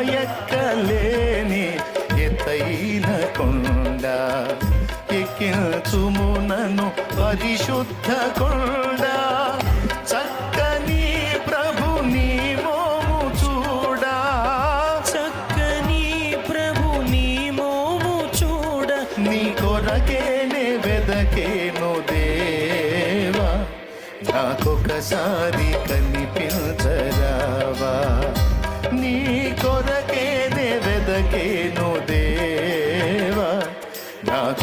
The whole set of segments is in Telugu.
ఎక్కలేని ఎత్తైన కొండ. ఎక్కించుమునను పరిశుద్ధ కొండ. చక్కని ప్రభు నీ మోము చూడా. చక్కని ప్రభు నీ మోము చూడ. నీ కొరకేనే వెదకేను దేవా. నాకొకసారి కనిపించరావా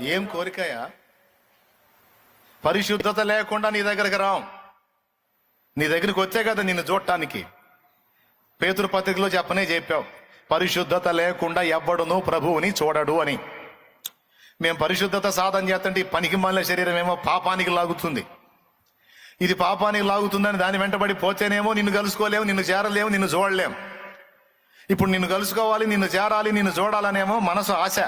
ఏం కోరికయా పరిశుద్ధత లేకుండా నీ దగ్గరకు రాం నీ దగ్గరికి వచ్చే కదా నిన్ను చూడటానికి. పేతురు పత్రికలో చెప్పనే చెప్పావు పరిశుద్ధత లేకుండా ఎవ్వడును ప్రభువుని చూడడు అని. మేము పరిశుద్ధత సాధన చేస్తుంటే ఈ పనికి మాలిన శరీరం ఏమో పాపానికి లాగుతుంది. ఇది పాపానికి లాగుతుందని దాని వెంటబడి పోతేనేమో నిన్ను కలుసుకోలేము నిన్ను చేరలేము నిన్ను చూడలేము. ఇప్పుడు నిన్ను కలుసుకోవాలి నిన్ను చేరాలి నిన్ను చూడాలనేమో మనసు ఆశ.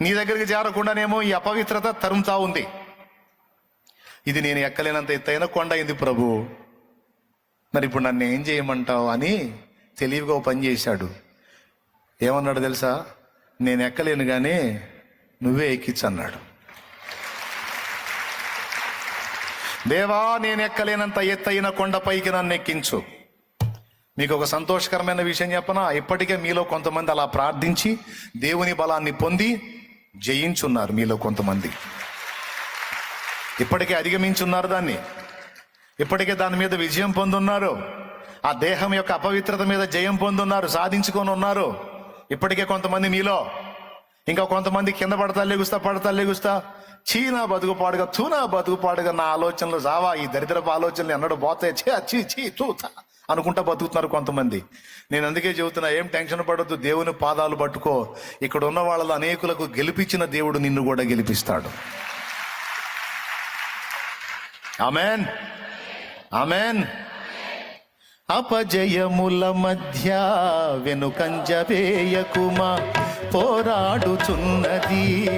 నీ దగ్గరికి చేరకుండానేమో ఈ అపవిత్రత తరుముతా ఉంది. ఇది నేను ఎక్కలేనంత ఎత్తైన కొండ అయింది ప్రభు. మరి ఇప్పుడు నన్ను ఏం చేయమంటావు అని తెలివిగా పని చేశాడు. ఏమన్నాడు తెలుసా? నేను ఎక్కలేను కానీ నువ్వే ఎక్కిచ్చు అన్నాడు దేవా నేను ఎక్కలేనంత ఎత్తైన కొండపైకి నన్ను ఎక్కించు. మీకు ఒక సంతోషకరమైన విషయం చెప్పనా? ఇప్పటికే మీలో కొంతమంది అలా ప్రార్థించి దేవుని బలాన్ని పొంది జయించున్నారు మీలో కొంతమంది. ఇప్పటికే అధిగమించున్నారు దాన్ని. ఇప్పటికే దాని మీద విజయం పొందున్నారు. ఆ దేహం యొక్క అపవిత్రత మీద జయం పొందున్నారు సాధించుకొని ఉన్నారు ఇప్పటికే కొంతమంది మీలో. ఇంకా కొంతమంది కింద పడతా లేగుస్తా పడతా లేగుస్తా. చీనా బతుకు పాడుగా తూనా బతుకు పాడుగా నా ఆలోచనలు జావా ఈ దరిద్రపు ఆలోచనలు ఎన్నడూ పోతాయి. చీ చీ చీ తూతా. అనుకుంటా బతుకుతున్నారు కొంతమంది. నేను అందుకే చెబుతున్నా ఏం టెన్షన్ పడద్దు దేవుని పాదాలు పట్టుకో. ఇక్కడ ఉన్న వాళ్ళ అనేకులకు గెలిపించిన దేవుడు నిన్ను కూడా గెలిపిస్తాడు. ఆమెన్. ఆమెన్. అపజయముల మధ్య వెనుకంజ వేయకుమా పోరాడుచున్నది.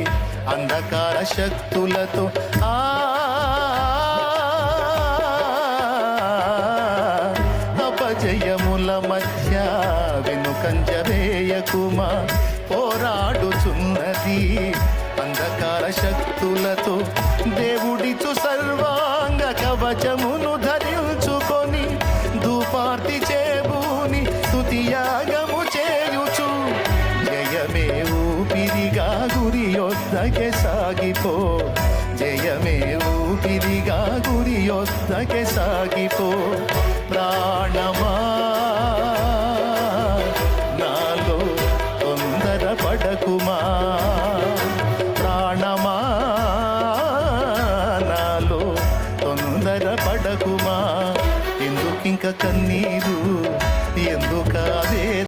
అంధకార శక్తులతో ఆ పరాజయముల మధ్య వెనుకంజ వేయకుమా పోరాడుచున్నది. అంధకార శక్తులతో దేవుడిచు సర్వాంగ కవచమును ధరించుకొని దూపార్తి చేబూని తుతియాగము చేయుచు. జయమే ఊపిరిగా గురి యొద్దకే సాగిపో. జయమే ఊపిరిగా గురి యొద్దకే సాగిపో ప్రాణమా? నాలో తొందర పడకుమా? ప్రాణమా? నాలో తొందర పడకుమా? ఎందుకింక కన్నీరు?